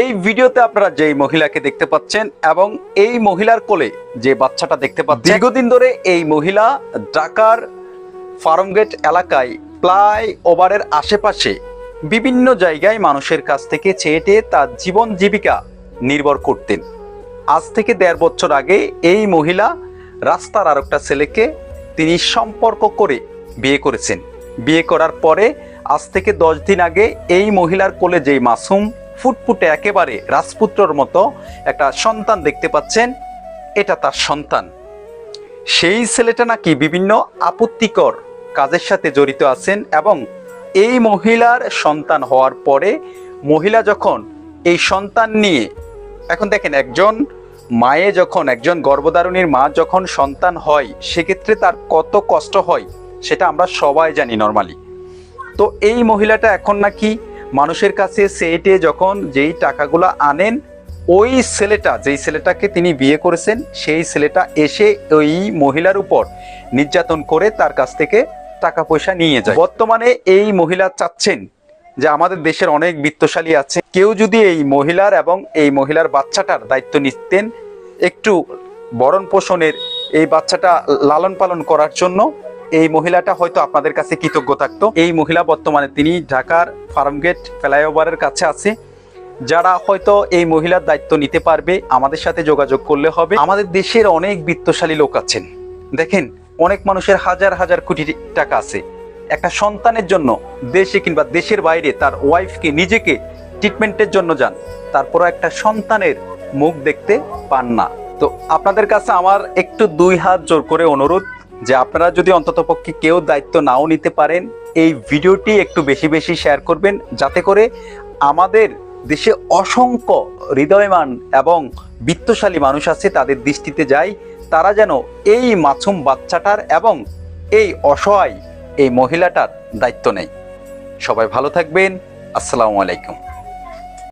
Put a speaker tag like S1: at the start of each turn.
S1: এই ভিডিওতে আপনারা যেই মহিলাকে দেখতে পাচ্ছেন এবং এই মহিলার কোলে যে বাচ্চাটা দেখতে পাচ্ছেন, দীর্ঘদিন ধরে এই মহিলা ঢাকার ফার্মগেট এলাকায় প্লাই ওভারের আশেপাশে বিভিন্ন জায়গায় মানুষের কাছ থেকে চেয়েটে তার জীবন জীবিকা নির্ভর করতেন। আজ থেকে দেড় বছর আগে এই মহিলা রাস্তার আর একটা ছেলেকে তিনি সম্পর্ক করে বিয়ে করেছেন। বিয়ে করার পরে আজ থেকে দশ দিন আগে এই মহিলার কোলে যেই মাসুম ফুটফুটে একেবারে রাজপুত্রর মতো একটা সন্তান দেখতে পাচ্ছেন। এটা তার সন্তান। সেই ছেলেটা নাকি বিভিন্ন আপত্তিকর কাজের সাথে জড়িত আছেন এবং এই মহিলার সন্তান হওয়ার পরে মহিলা যখন এই সন্তান নিয়ে, এখন দেখেন একজন মায়ে যখন, একজন গর্ভধারণীর মা যখন সন্তান হয়, সেক্ষেত্রে তার কত কষ্ট হয়, সেটা আমরা সবাই জানি নর্মালি তো এই মহিলাটা এখন নাকি মানুষের কাছে সেটে যখন যেই টাকাগুলো আনেন, ওই ছেলেটা, যেই ছেলেটাকে তিনি বিয়ে করেছেন, সেই ছেলেটা এসে ওই মহিলার উপর নির্যাতন করে তার কাছ থেকে টাকা পয়সা নিয়ে যায়। বর্তমানে এই মহিলা চাচ্ছেন যে আমাদের দেশের অনেক বিত্তশালী আছে, কেউ যদি এই মহিলার এবং এই মহিলার বাচ্চাটার দায়িত্ব নিতেন, একটু বরণ পোষণের এই বাচ্চাটা লালন পালন করার জন্য এই মহিলাটা হয়তো আপনাদের কাছে কৃতজ্ঞ থাকতো। এই মহিলা বর্তমানে তিনি ঢাকার ফার্মগেট ফ্লাইওভারের কাছে আছে। যারা হয়তো এই মহিলার দায়িত্ব নিতে পারবে, আমাদের সাথে যোগাযোগ করলে হবে। আমাদের দেশের অনেক বিত্তশালী লোক আছেন। দেখেন, অনেক মানুষের হাজার হাজার কোটি টাকা আছে। একটা সন্তানের জন্য দেশে কিংবা দেশের বাইরে তার ওয়াইফকে নিজেকে ট্রিটমেন্টের জন্য যান, তারপরও একটা সন্তানের মুখ দেখতে পান না। তো আপনাদের কাছে আমার একটু দুই হাত জোর করে অনুরোধ যে আপনারা যদি অন্ততপক্ষে কেউ দায়িত্ব নাও নিতে পারেন, এই ভিডিওটি একটু বেশি বেশি শেয়ার করবেন যাতে করে আমাদের দেশে অসংখ্য হৃদয়মান এবং বিত্তশালী মানুষ আছে, তাদের দৃষ্টিতে যায় তারা যেন এই মাছুম বাচ্চাটার এবং এই অসহায় এই মহিলাটার দায়িত্ব নেয়। সবাই ভালো থাকবেন। আসসালামু আলাইকুম।